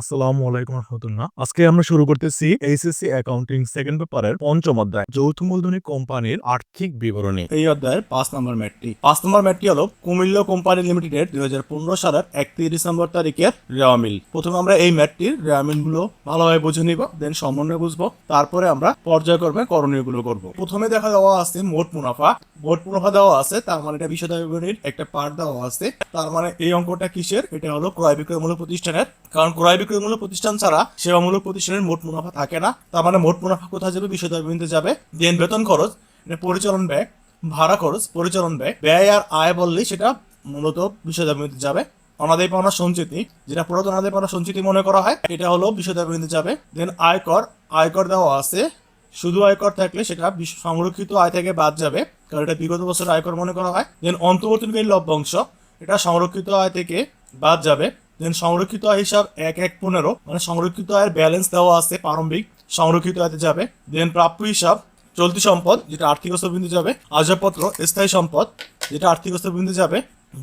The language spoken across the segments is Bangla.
আসসালামু আলাইকুম রহমতুল্লাহ। আজকে আমরা শুরু করতেছি এইচএসসি অ্যাকাউন্টিং সেকেন্ড পেপারের পঞ্চম অধ্যায়, যৌথ মূলধনী কোম্পানির আর্থিক বিবরণী। এই অধ্যায়ের পাঁচ নম্বর ম্যাটটি। পাঁচ নম্বর ম্যাটটি হলো কুমিল্লা কোম্পানি লিমিটেডের দুই হাজার পনেরো সালের একত্রিশ ডিসেম্বর তারিখের রেওয়া মিল। প্রথমে আমরা এই ম্যাটটির রেওয়া মিলগুলো ভালোভাবে বুঝে নিব, দেন সমন্বয় বুঝব। তারপরে আমরা পর্যায়ক্রমে করণীয়গুলো করব। প্রথমে দেখা দেওয়া আছে মোট মুনাফা মোট মুনাফা দেওয়া আছে, তার মানে এটা বিশদ বিবরণীর একটা পার্ট দেওয়া আছে। তার মানে এই অঙ্কটা কিসের? এটা হলো ক্রয় বিক্রয়মূলক প্রতিষ্ঠানের। কারণ ক্রয় বিক্রয়মূলক প্রতিষ্ঠান ছাড়া সেবামূলক প্রতিষ্ঠানের মোট মুনাফা থাকে না। তার মানে মোট মুনাফা কোথায় যাবে? বিশদ বিবরণীতে যাবে। দেন বেতন খরচ, এটা পরিচালন ব্যয়, ভাড়া খরচ, পরিচালন ব্যয়। ব্যয় আর আয় বললেই সেটা মূলত বিষয়দাবিতে যাবে। অনাদায় পাওনা সঞ্চিতি, যেটা পুরাতন অনাদায় পাওনা সঞ্চিতি মনে করা হয়, এটা হলো বিষয়দাবিতে যাবে। দেন আয়কর আয়কর দেওয়া আছে শুধু আয়কর থাকলে সেটা সংরক্ষিত আয় থেকে বাদ যাবে, কারণ এটা বিগত বছর আয়কর মনে করা হয়। দেন অন্তর্বর্তীকালীন লভ্যাংশ, এটা সংরক্ষিত আয় থেকে বাদ যাবে। দেন সংরক্ষিত আয় হিসাব এক এক, পনেরো মানে সংরক্ষিত আয়ের ব্যালেন্স দেওয়া আছে প্রারম্ভিক, সংরক্ষিত আয়তে যাবে। দেন প্রাপ্য হিসাব, চলতি সম্পদ, যেটা আর্থিক বিন্দু যাবে, আসবাবপত্র, স্থায়ী সম্পদ, যেটা আর্থিক বিন্দু যাবে।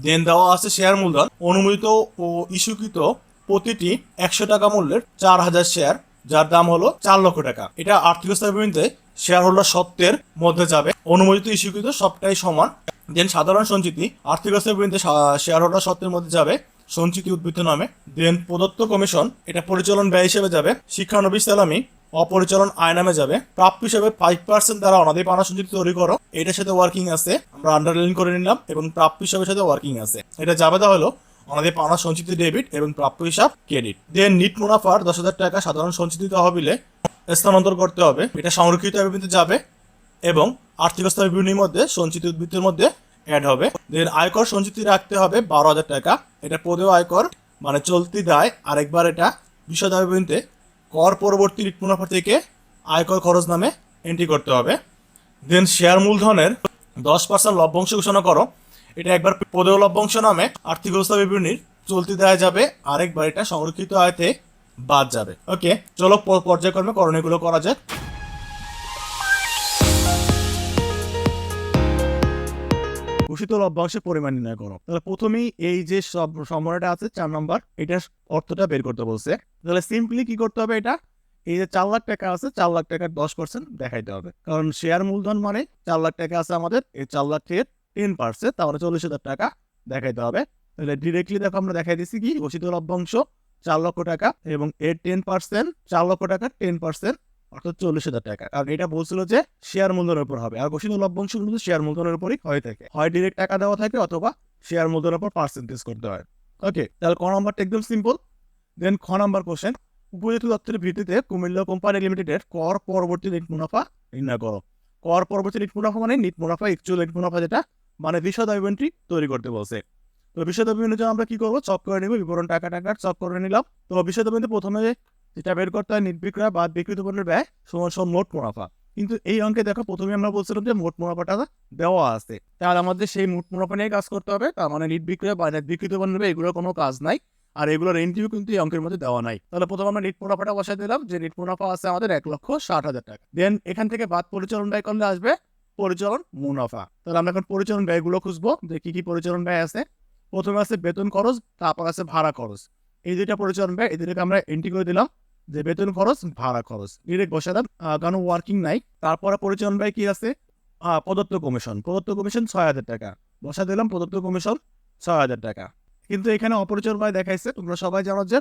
দেন দেওয়া আছে শেয়ার মূলধন, অনুমোদিত ও ইস্যুকৃত প্রতিটি একশো টাকা মূল্যের চার হাজার শেয়ার যার দাম হলো চার লক্ষ টাকা। এটা আর্থিক বিন্দুতে শেয়ার হোল্ডার সত্ত্বের মধ্যে যাবে। অনুমোদিত ইস্যুকৃত সবটাই সমান। দেন সাধারণ সঞ্চিতি, আর্থিক বিন্দুতে শেয়ার হোল্ডার সত্ত্বের মধ্যে যাবে। সঞ্চিতি উদ্বৃত্ত নামে। দেন প্রদত্ত কমিশন এটা পরিচালন ব্যয় হিসেবে যাবে। শিক্ষানবিশ সালামি, অপরিচালন আয় নামে যাবে। প্রাপ্য হিসেবে ফাইভ পার্সেন্ট দ্বারা অনাদি পানা সঞ্চিতি তৈরি করো। এটার সাথে ওয়ার্কিং আছে। আমরা আন্ডারলাইন করে নিলাম এবং প্রাপ্য হিসাবের সাথে ওয়ার্কিং আছে। এটা যাবে তা হলো অনাদি পানা সঞ্চিতি ডেবিট এবং প্রাপ্য হিসাব ক্রেডিট দেন নিট মুনাফার দশ হাজার টাকা সাধারণ সঞ্চিতি তহবিলে স্থানান্তর করতে হবে। এটা সংরক্ষিত বিবৃতিতে যাবে এবং আর্থিক অবস্থা বিবরণীর মধ্যে সঞ্চিত উদ্বৃত্তের মধ্যে অ্যাড হবে। দেন আয়কর সঞ্চিতি রাখতে হবে বারো হাজার টাকা। এটা পদেও আয়কর মানে চলতি দায় আরেকবার এটা বিশদ বিবরণীতে কর পরবর্তী রিট মুনাফা থেকে আয়কর খরচ নামে এন্ট্রি করতে হবে। দেন শেয়ার মূলধনের দশ পার্সেন্ট লভ্যাংশ ঘোষণা করো। এটা একবার পদেও লভ্যাংশ নামে আর্থিক অবস্থা বিবরণীর চলতি দেয়া যাবে, আরেকবার এটা সংরক্ষিত আয়তে বাদ যাবে। ওকে, চলো পর্যায়ক্রমে করণীয়গুলো করা যাক। ঘোষিত লভ্যাংশের পরিমাণ নির্ণয় করো। তাহলে প্রথমেই এই যে সব সম্ভাবনাটা আছে, চার নম্বর, এটার অর্থটা বের করতে বলছে। তাহলে সিম্পলি কি করতে হবে এটা? এই যে চার লাখ টাকা আছে, চার লাখ টাকার দশ পার্সেন্ট দেখাইতে হবে। কারণ শেয়ার মূলধন মানে চার লাখ টাকা আছে আমাদের, এই চার লাখ টেন পার্সেন্ট তাহলে চল্লিশ হাজার টাকা দেখাইতে হবে। তাহলে ডিরেক্টলি দেখো আমরা দেখাই দিচ্ছি কি? ঘোষিত লভ্যাংশ চার লক্ষ টাকা এবং এর টেন পার্সেন্ট চার লক্ষ টাকার টেন পার্সেন্ট অর্থাৎ চল্লিশ হাজার টাকা। কারণ এটা বলছিল যে শেয়ার মূলধনের উপর হবে। আর ঘোষিত লভ্যাংশ কিন্তু শেয়ার মূলধনের উপরই হয়ে থাকে। হয় ডিরেক্ট টাকা দেওয়া থাকে অথবা শেয়ার মূলধনের উপর পার্সেন্টেজ করতে হয়। ওকে তাহলে ক নম্বরটা একদম সিম্পল দেন খ নম্বর কোশ্চেন উপযুক্ত তথ্যের ভিত্তিতে কুমিল্লা কোম্পানি লিমিটেডের কর পরবর্তী নিট মুনাফা নির্ণয় করো। কর পরবর্তী নিট মুনাফা মানে নিট মুনাফা একচুয়াল নিট মুনাফা যেটা মানে বিশদ ইভেন্টটি তৈরি করতে বলছে। তো বিশদ ইভেন্টের জন্য আমরা কি করব? চক করে নিব, বিবরণ টাকা টাকার চক করে নিলাম। তো বিশদ ইভেন্টে প্রথমে যেটা বের করতে হয় নিট বিক্রয় বাদ বিক্রিত পণ্যের ব্যয় সমান মোট মুনাফা। কিন্তু এই অঙ্কে দেখো প্রথমে আমরা বলছিলাম যে মোট মুনাফাটা দেওয়া আছে। তাহলে আমাদের সেই মোট মুনাফা নিয়ে কাজ করতে হবে। তার মানে নিট বিক্রয় বা নেট বিক্রিত পণ্যের ব্যয়, এগুলোর কোনো কাজ নাই। আর এগুলোর এন্ট্রিও কিন্তু এই অঙ্কের মধ্যে দেওয়া নাই। তাহলে প্রথমে আমরা নিট মুনাফাটা বসাই দিলাম। যে নিট মুনাফা আছে আমাদের এক লক্ষ ষাট হাজার টাকা। দেন এখান থেকে বাদ পরিচালন ব্যয় করলে আসবে? পরিচালন মুনাফা। তাহলে আমরা এখন পরিচালন ব্যয়গুলো খুঁজবো যে কি কি পরিচালন ব্যয় আছে। প্রথমে আছে বেতন খরচ, তারপর আছে ভাড়া খরচ। এই দুইটা পরিচালন ব্যয়, এই দুটোকে আমরা এন্ট্রি করে দিলাম, যে বেতন খরচ, ভাড়া খরচ। ডিরেক্ট বসালাম কারণ ওয়ার্কিং নাই তারপরে পরিচালন ব্যয় কি আছে? প্রদত্ত কমিশন প্রদত্ত কমিশন ছয় হাজার টাকা। বসা দিলাম, প্রদত্ত কমিশন ছয় হাজার টাকা। কিন্তু এখানে অপরিচালন ব্যয় দেখাইছে, তোমরা সবাই জানো যে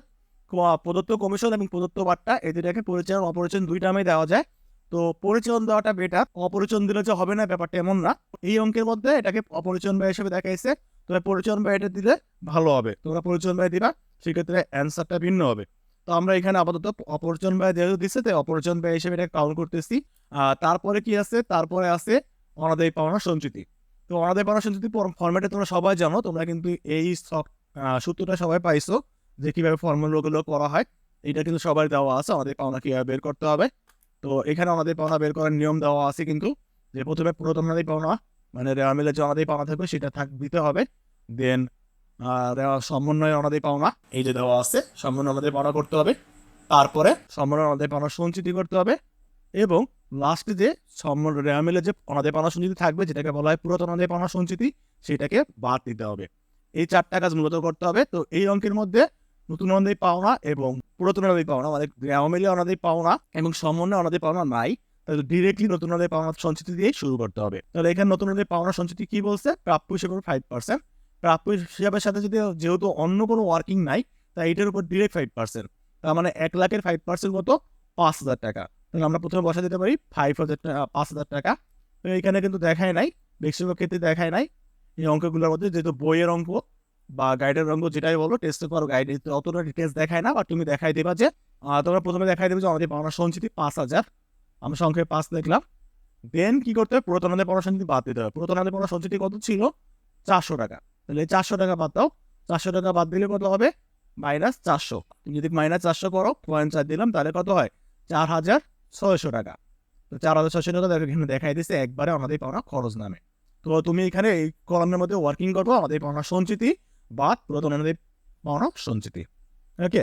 প্রদত্ত কমিশন এবং প্রদত্ত বার্তা এই দুটাকে পরিচালন, অপরিচালন দুই নামে দেওয়া যায়। তো পরিচালন দেওয়াটা বেটার অপরিচালন দিলে যে হবে না ব্যাপারটা এমন না। এই অঙ্কের মধ্যে এটাকে অপরিচালন ব্যয় হিসেবে দেখাইছে। তবে পরিচালন ব্যয়টা দিলে ভালো হবে। তোমরা পরিচালন ব্যয় দিবা, সেক্ষেত্রে অ্যান্সারটা ভিন্ন হবে। তো আমরা এখানে আপাতত অপরিচালন ব্যয় যেহেতু দিচ্ছে তাই অপরিচালন ব্যয় হিসেবে এটা কাউন্ট করতেছি। তারপরে কি আছে? তারপরে আছে অনাদায়ী পাওনা সঞ্চিতি। তো অনাদায়ী পাওনা সঞ্চিতি ফর্মেটে তোমরা সবাই জানো, তোমরা কিন্তু এই সূত্রটা সবাই পাইছো যে কীভাবে ফর্মুলাগুলো করা হয়। এটা কিন্তু সবাই দেওয়া আছে আমাদের পাওনা কীভাবে বের করতে হবে। তো এখানে আমাদের পাওনা বের করার নিয়ম দেওয়া আছে কিন্তু, যে প্রথমে অনাদায়ী পাওনা মানে রেওয়া মিলে যে অনাদায়ী পাওনা থাকবে সেটা থাক, দিতে হবে। দেন সমন্বয় অনাদায়ী পাওনা, এই যে দেওয়া আছে, সমন্বয় অনাদায়ী পাওনা করতে হবে। তারপরে সমন্বয় অনাদায়ী পাওনা সঞ্চিতি করতে হবে এবং লাস্টে যে সমর রেওয়া মিলে যে অনাদায়ী পাওনা সঞ্চিতি থাকবে, যেটাকে বলা হয় পুরাতন অনাদায়ী পাওনা সঞ্চিতি, সেটাকে বাদ দিতে হবে। এই চারটা কাজ মূলত করতে হবে। তো এই অঙ্কের মধ্যে নতুন অনাদি পাওনা এবং পুরাতন অনাদি পাওনা, আমাদের গ্রাম অনাদি পাওনা এবং সমন্বয় অনাদি পাওনা নাই। তাহলে ডিরেক্টলি নতুন পাওনা সঞ্চিতি দিয়ে শুরু করতে হবে। তাহলে এখানে নতুন পাওনা সঞ্চিতি কি বলছে? প্রাপ্য হিসেবে ফাইভ পার্সেন্ট প্রাপ্য হিসাবের সাথে যদি যেহেতু অন্য কোনো ওয়ার্কিং নাই, তাই এটার উপর ডিরেক্ট ফাইভ পার্সেন্ট তার মানে এক লাখের ফাইভ পার্সেন্ট কত? পাঁচ হাজার টাকা। তাহলে আমরা প্রথমে বসা দিতে পারি ফাইভ হাজার টাকা, পাঁচ হাজার টাকা। এখানে কিন্তু দেখায় নাই, বেশিরভাগ ক্ষেত্রে দেখায় নাই। এই অঙ্কগুলোর মধ্যে যেহেতু বইয়ের অঙ্ক বা গাইডের অঙ্ক যেটাই বলো টেস্ট করো গাইড অতটা ডিটেলস দেখায় না বা তুমি দেখাই দেবা যে তোমরা প্রথমে দেখাই দেবে যে আমাদের পাওনা সঞ্চিতি পাঁচ হাজার। আমরা সংখ্যায় পাঁচ দেখলাম। দেন কি করতে হবে? পুরাতন আমাদের পড়া সঞ্চিতি বাদ দিতে হবে। পুরাতন আমাদের পড়া সঞ্চিতি কত ছিল? চারশো টাকা। তাহলে চারশো টাকা বাদ দাও। চারশো টাকা বাদ দিলে কত হবে? মাইনাস চারশো। তুমি যদি মাইনাস চারশো করো পয়েন্ট চার দিলাম, তাহলে কত হয়? চার হাজার ছয়শো টাকা। তো চার হাজার ছয়শো টাকা দেখো এখানে দেখাই দিচ্ছে একবারে আমাদের পাওনা খরচ নামে। তো তুমি এখানে এই কলামের মধ্যে ওয়ার্কিং করব আমাদের পাওনা সঞ্চিতি বা পুরাতন আমাদের পাওনা সঞ্চিতি। ওকে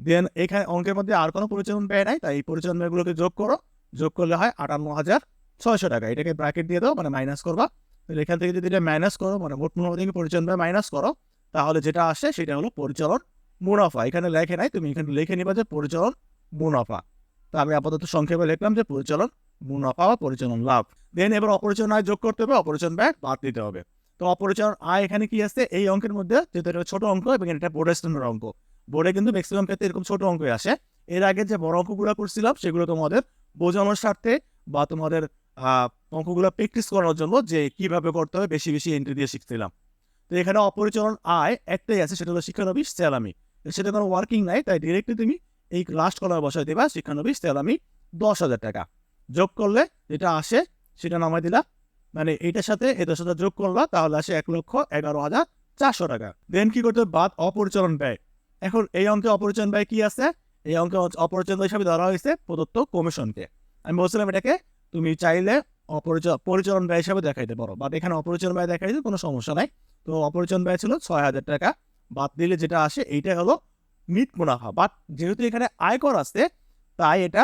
দেন এখানে অঙ্কের মধ্যে আর কোনো পরিচালন ব্যয় নাই, তাই এই পরিচালন ব্যয়গুলোকে যোগ করো। যোগ করলে হয় আটান্ন হাজার ছয়শো টাকা। এটাকে ব্র্যাকেট দিয়ে দাও মানে মাইনাস করবা। তাহলে এখান থেকে যদি এটা মাইনাস করো মানে মোট মুনাফা থেকে পরিচালন ব্যয় মাইনাস করো, তাহলে যেটা আসে সেটা হলো পরিচালন মুনাফা। এখানে লেখে নাই, তুমি এখানে লিখে নিবা যে পরিচালন মুনাফা। তা আমি আপাতত সংক্ষেপে লিখলাম যে পরিচালন মুনাফা বা পরিচালন লাভ। দেন এবার অপরিচালন আয় যোগ করতে হবে অপরিচালন ব্যয় বাদ দিতে হবে। তো অপরিচালন আয় এখানে কি আছে? এই অঙ্কের মধ্যে, যেহেতু এটা ছোট অঙ্ক এবং এটা বোর্ডের স্ট্যান্ডার্ড অঙ্ক, বোর্ডে কিন্তু ম্যাক্সিমাম ক্ষেত্রে এরকম ছোট অঙ্কই আসে। এর আগে যে বড় অঙ্কগুলো করছিলাম, সেগুলো তোমাদের বোঝানোর স্বার্থে বা তোমাদের অঙ্কগুলো প্র্যাকটিস করানোর জন্য যে কীভাবে করতে হবে, বেশি বেশি এন্ট্রি দিয়ে শিখছিলাম। তো এখানে অপরিচালন আয় একটাই আছে, সেটা হলো শিক্ষানবিশ স্যালামি। সেটা কোনো ওয়ার্কিং নাই, তাই ডিরেক্টলি তুমি এই লাস্ট কলার বসায় দেবা শিক্ষানবিশ স্যালামি দশ হাজার টাকা। যোগ করলে যেটা আসে, সেটা নামাই দিলা মানে এটার সাথে এটার সাথে যোগ করবা তাহলে আসে এক লক্ষ এগারো হাজার চারশো টাকা। দেন কি করতে বাদ অপরিচালন ব্যয়। এখন এই অঙ্কে অপরিচালন ব্যয় কি আছে? এই অঙ্কে অপরিচালন হিসাবে ধরা হয়েছে প্রদত্ত কমিশনকে। আমি বলছিলাম এটাকে, তুমি চাইলে পরিচালন ব্যয় হিসাবে দেখাইতে পারো। বাট এখানে অপরিচালন ব্যয় দেখাইতে কোনো সমস্যা নাই। তো অপরিচালন ব্যয় ছিল ছয় হাজার টাকা। বাদ দিলে যেটা আসে, এইটা হলো নিট মুনাফা। বাট যেহেতু এখানে আয়কর আছে, তাই এটা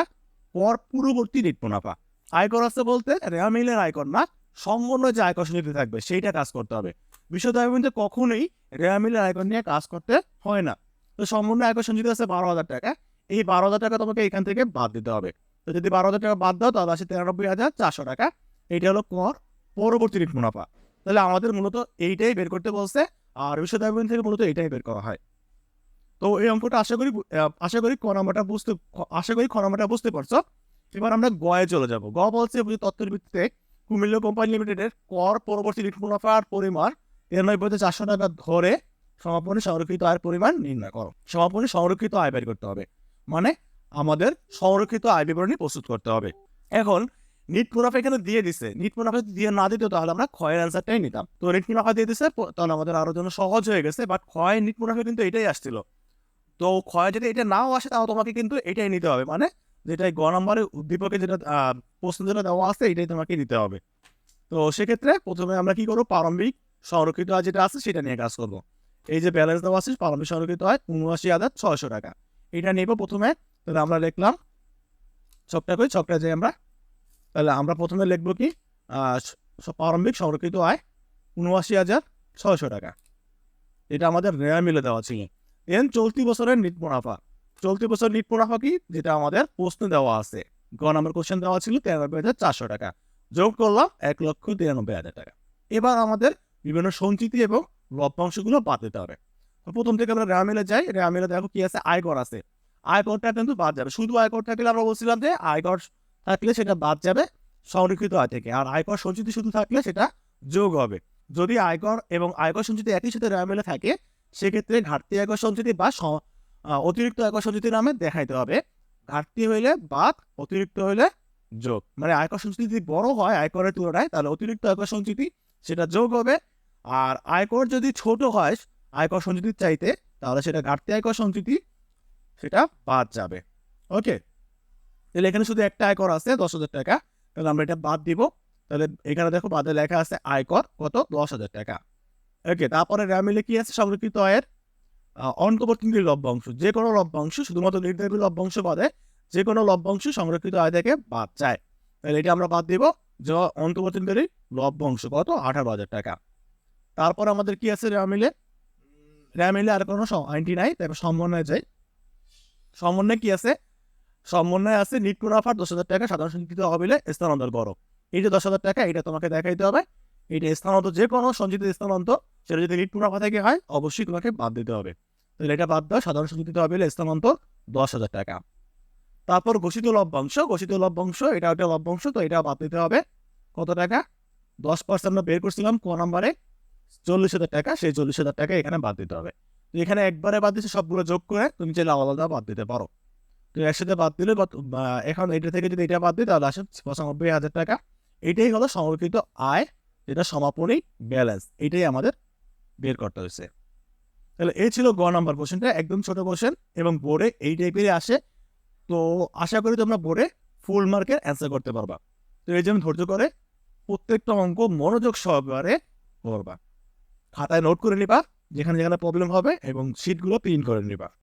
কর পূর্ববর্তী নিট মুনাফা। আয়কর আছে বলতে রেয়া মিলের আয়কর না। সম্পূর্ণ যে আয়কর সঞ্চিতি থাকবে, সেইটা কাজ করতে হবে। বিশদ কিন্তু কখনোই রেয়া মিলের আয়কর নিয়ে কাজ করতে হয় না। তো সম্পূর্ণ আয়কর সঞ্চিতি আছে বারো হাজার টাকা। এই বারো হাজার টাকা তোমাকে এখান থেকে বাদ দিতে হবে। তো যদি বারো হাজার টাকা বাদ দাও, তাহলে আসে তিরানব্বই হাজার চারশো টাকা। এইটা হলো কর পরবর্তী মুনাফা। তাহলে আমাদের মূলত এইটাই বের করতে বলছে, আর বিশ্ব বিশদ থেকে মূলত এইটাই বের করা হয়। তো এই অঙ্কটা আশা করি আশা করি ক নাম্বারটা বুঝতে আশা করি খ বুঝতে পারছ। এবার আমরা গয়ে চলে যাব। গ বলছে তথ্যের ভিত্তিতে কুমিল্লা কোম্পানি লিমিটেডের কর পরবর্তী মুনাফার পরিমাণ তিরানব্বই হাজার চারশো টাকা ধরে সমাপনী সংরক্ষিত আয়ের পরিমাণ নির্ণয় করো। সমাপনী সংরক্ষিত আয় বের করতে হবে। মানে আমাদের সংরক্ষিত আয় বিবরণী প্রস্তুত করতে হবে। এখন নিট মুনাফা এখানে দিয়ে দিছে। নিট মুনাফা দিয়ে না দিত তাহলে আমরা ক্ষয়ের অ্যান্সারটাই নিতাম। তো নিট মুনাফা দিয়ে দিছে, তাহলে আমাদের আরও জন্য সহজ হয়ে গেছে বাট ক্ষয় নিট মুনাফা কিন্তু এটাই আসছিল। তো ক্ষয় যদি এটা নাও আসে তাহলে তোমাকে কিন্তু এটাই নিতে হবে। মানে যেটা গ নম্বরে উদ্দীপকে যেটা প্রশ্ন যেটা দেওয়া আছে, এটাই তোমাকে নিতে হবে। তো সেক্ষেত্রে প্রথমে আমরা কি করব? প্রারম্ভিক সংরক্ষিত আয় যেটা আছে, সেটা নিয়ে কাজ করব। এই যে ব্যালেন্স দেওয়া আছে, প্রারম্ভিক সংরক্ষিত হয় উনআশি হাজার ছয়শো টাকা। এটা নেব প্রথমে তাহলে আমরা লিখলাম ছকটা করি ছকটা যে আমরা, তাহলে আমরা প্রথমে লিখব কি? প্রারম্ভিক সংরক্ষিত আয় উনআশি হাজার ছয়শো টাকা। এটা আমাদের রেয়া মিলে দেওয়া ছিল। দেন চলতি বছরের নিট মুনাফা। চলতি বছর নিট মুনাফা কি যেটা আমাদের প্রশ্ন দেওয়া আছে। গ নম্বর কোশ্চেন দেওয়া ছিল তিরানব্বই হাজার চারশো টাকা। যোগ করলাম এক লক্ষ তিরানব্বই হাজার টাকা। এবার আমাদের বিভিন্ন সঞ্চিতি এবং লভ্যাংশগুলো বাদ দিতে হবে। প্রথম থেকে আমরা রেয়া মিলে যাই। রেয়া মিলে দেখো কি আছে? আয়কর আছে। আয়করটা কিন্তু বাদ যাবে। শুধু আয়কর থাকলে আমরা বলছিলাম যে আয়কর থাকলে সেটা বাদ যাবে সংরক্ষিত আয় থেকে। আর আয়কর সঞ্চিতি শুধু থাকলে সেটা যোগ হবে। যদি আয়কর এবং আয়কর সঞ্চিতি একই সাথে রেয়া মিলে থাকে, সেক্ষেত্রে ঘাটতি আয়কর সঞ্চিতি বা অতিরিক্ত আয়কর সঞ্চিতি নামে দেখাইতে হবে। ঘাটতি হইলে বাদ, অতিরিক্ত হইলে যোগ। মানে আয়কর সঞ্চিতি যদি বড় হয়, আয়করের তুলনায়, তাহলে অতিরিক্ত আয়কর সঞ্চিতি সেটা যোগ হবে। আর আয়কর যদি ছোট হয় আয়কর সঞ্চিতির চাইতে, তাহলে সেটা ঘাটতি আয়কর সঞ্চিতি সেটা বাদ যাবে। ওকে? তাহলে এখানে শুধু একটা আয়কর আছে, দশ হাজার টাকা। তাহলে আমরা এটা বাদ দিব। তাহলে এখানে দেখো, বাদে লেখা আছে আয়কর কত? দশ হাজার টাকা। ওকে, তারপরে র্যামিলে কি আছে, সংরক্ষিত আয়ের। আহ, অন্তর্বর্তী লভ্যাংশ। যে কোনো লভ্যাংশ শুধুমাত্র নির্ধারিত লভ্যাংশ বাদে যে কোনো লভ্যাংশ সংরক্ষিত আয় থেকে বাদ যায়। তাহলে এটা আমরা বাদ দিব যে অন্তর্বর্তীকারী লভ্যাংশ কত? আঠারো হাজার টাকা। তারপর আমাদের কি আছে র্যামিলে? র্যামিলে আর কোনো আইনটি নাই তারপর সমন্বয় যাই সমন্বয় কি আছে? সমন্বয় আছে নিট মুনাফার দশ হাজার টাকা সাধারণ সঞ্চিত তহবিলে স্থানান্তর করো। এই যে দশ হাজার টাকা এটা তোমাকে দেখাইতে হবে। এটা স্থানান্তর যে কোনো সঞ্চিত স্থানান্তর, সেটা যদি নিট মুনাফা থেকে হয়, অবশ্যই তোমাকে বাদ দিতে হবে। তাহলে এটা বাদ দেওয়া সাধারণ সঞ্চিত হবে স্থানান্তর দশ হাজার টাকা। তারপর ঘোষিত লভ্যাংশ ঘোষিত লভ্যাংশ, এটা একটা লভ্যাংশ, তো এটা বাদ দিতে হবে। কত টাকা? দশ পার্সেন্ট আমরা বের করছিলাম ক নাম্বারে? চল্লিশ হাজার টাকা, সেই চল্লিশ হাজার টাকা এখানে বাদ দিতে হবে। তো এখানে একবারে বাদ দিচ্ছে সবগুলো যোগ করে তুমি চাইলে আলাদা বাদ দিতে পারো। তো একসাথে বাদ দিলে এখন এটা থেকে যদি এটা বাদ দিই, তাহলে আসে পঁচানব্বই হাজার টাকা। এটাই হলো সংরক্ষিত আয় যেটা সমাপনী ব্যালেন্স এটাই আমাদের বের করতে হয়েছে। তাহলে এই ছিল গ নাম্বার কোশ্চেনটা একদম ছোট কোশ্চেন এবং বোর্ডে এই টাইপেরই আসে। তো আশা করি তোমরা বোর্ডে ফুল মার্কের অ্যান্সার করতে পারবা। তো এই জন্য ধৈর্য করে প্রত্যেকটা অঙ্ক মনোযোগ সহকারে করবা খাতায় নোট করে নিবা, যেখানে যেখানে প্রবলেম হবে এবং শিটগুলো প্রিন্ট করে নিবা।